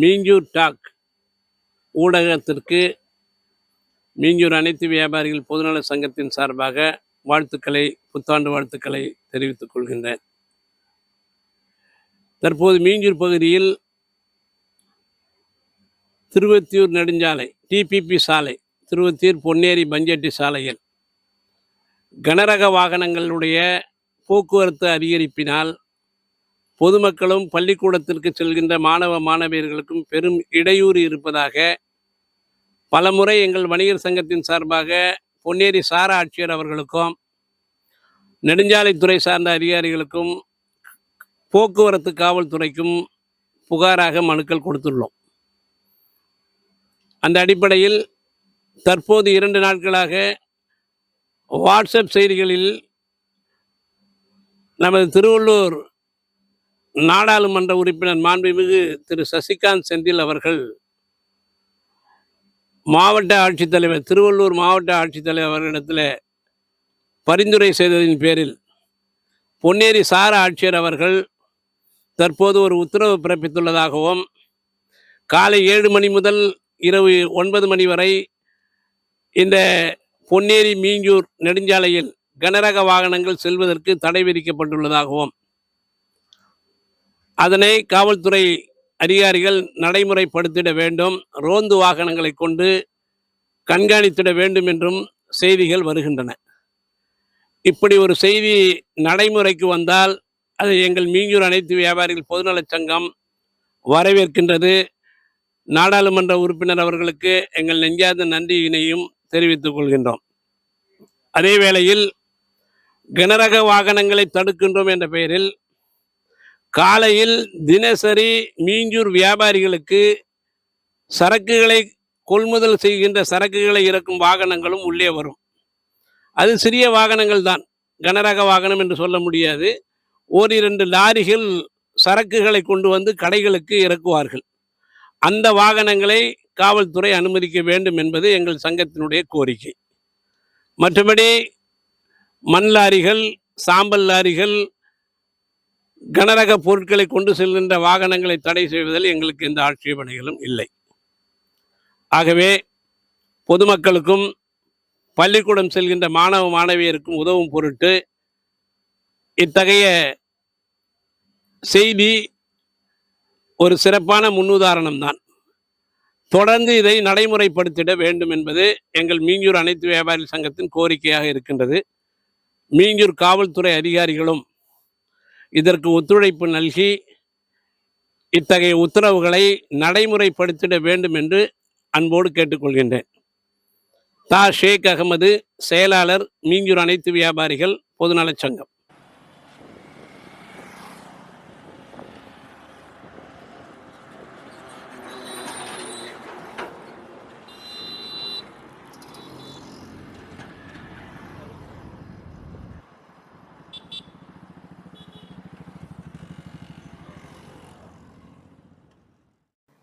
Minjur talk ஊடகத்திற்கு மீஞ்சூர் அனைத்து வியாபாரிகள் பொதுநல சங்கத்தின் சார்பாக வாழ்த்துக்களை புத்தாண்டு வாழ்த்துக்களை தெரிவித்துக் கொள்கின்றேன். தற்போது மீஞ்சூர் பகுதியில் திருவத்தியூர் நெடுஞ்சாலை டிபிபி சாலை திருவத்தியூர் பொன்னேரி பஞ்செட்டி சாலையில் கனரக வாகனங்களுடைய போக்குவரத்து அதிகரிப்பினால் பொதுமக்களும் பள்ளிக்கூடத்திற்கு செல்கின்ற மாணவ மாணவியர்களுக்கும் பெரும் இடையூறு இருப்பதாக பலமுறை எங்கள் வணிகர் சங்கத்தின் சார்பாக பொன்னேரி சார ஆட்சியர் அவர்களுக்கும் நெடுஞ்சாலைத்துறை சார்ந்த அதிகாரிகளுக்கும் போக்குவரத்து காவல்துறைக்கும் புகாராக மனுக்கள் கொடுத்துள்ளோம். அந்த அடிப்படையில் தற்போது இரண்டு நாட்களாக வாட்ஸ்அப் செய்திகளில் நமது திருவள்ளூர் நாடாளுமன்ற உறுப்பினர் மாண்புமிகு திரு சசிகாந்த் செந்தில் அவர்கள் மாவட்ட ஆட்சித்தலைவர் திருவள்ளூர் மாவட்ட ஆட்சித்தலைவர் அவர்களிடத்தில் பரிந்துரை செய்ததின் பேரில் பொன்னேரி சார ஆட்சியர் அவர்கள் தற்போது ஒரு உத்தரவு பிறப்பித்துள்ளதாகவும் காலை ஏழு மணி முதல் இரவு ஒன்பது மணி வரை இந்த பொன்னேரி மீஞ்சூர் நெடுஞ்சாலையில் கனரக வாகனங்கள் செல்வதற்கு தடை விதிக்கப்பட்டுள்ளதாகவும் அதனை காவல்துறை அதிகாரிகள் நடைமுறைப்படுத்திட வேண்டும். ரோந்து வாகனங்களை கொண்டு கண்காணித்திட வேண்டும் என்றும் செய்திகள் வருகின்றன. இப்படி ஒரு செய்தி நடைமுறைக்கு வந்தால் அது எங்கள் மீஞ்சூர் அனைத்து வியாபாரிகள் பொதுநலச் சங்கம் வரவேற்கின்றது. நாடாளுமன்ற உறுப்பினர் அவர்களுக்கு எங்கள் நெஞ்சார்ந்த நன்றியினையும் தெரிவித்துக் கொள்கின்றோம். அதே வேளையில் கனரக வாகனங்களை தடுக்கின்றோம் என்ற பெயரில் காலையில் தினசரி மீஞ்சூர் வியாபாரிகளுக்கு சரக்குகளை கொள்முதல் செய்கின்ற சரக்குகளை இறக்கும் வாகனங்களும் உள்ளே வரும். அது சிறிய வாகனங்கள் தான். கனரக வாகனம் என்று சொல்ல முடியாது. ஓரிரண்டு லாரிகள் சரக்குகளை கொண்டு வந்து கடைகளுக்கு இறக்குவார்கள். அந்த வாகனங்களை காவல்துறை அனுமதிக்க வேண்டும் என்பது எங்கள் சங்கத்தினுடைய கோரிக்கை. மற்றபடி மண் லாரிகள் சாம்பல் லாரிகள் கனரக பொருட்களை கொண்டு செல்கின்ற வாகனங்களை தடை செய்வதில் எங்களுக்கு எந்த ஆட்சேபனைகளும் இல்லை. ஆகவே பொதுமக்களுக்கும் பள்ளிக்கூடம் செல்கின்ற மாணவ மாணவியருக்கும் உதவும் பொருட்டு இத்தகைய செய்தி ஒரு சிறப்பான முன்னுதாரணம் தான். தொடர்ந்து இதை நடைமுறைப்படுத்திட வேண்டும் என்பது எங்கள் மீஞ்சூர் அனைத்து வியாபாரி சங்கத்தின் கோரிக்கையாக இருக்கின்றது. மீஞ்சூர் காவல்துறை அதிகாரிகளும் இதற்கு ஒத்துழைப்பு நல்கி இத்தகைய உத்தரவுகளை நடைமுறைப்படுத்திட வேண்டும் என்று அன்போடு கேட்டுக்கொள்கின்றேன். தா. ஷேக் அகமது செயலாளர் மீஞ்சூர் அனைத்து வியாபாரிகள் பொதுநலச் சங்கம்.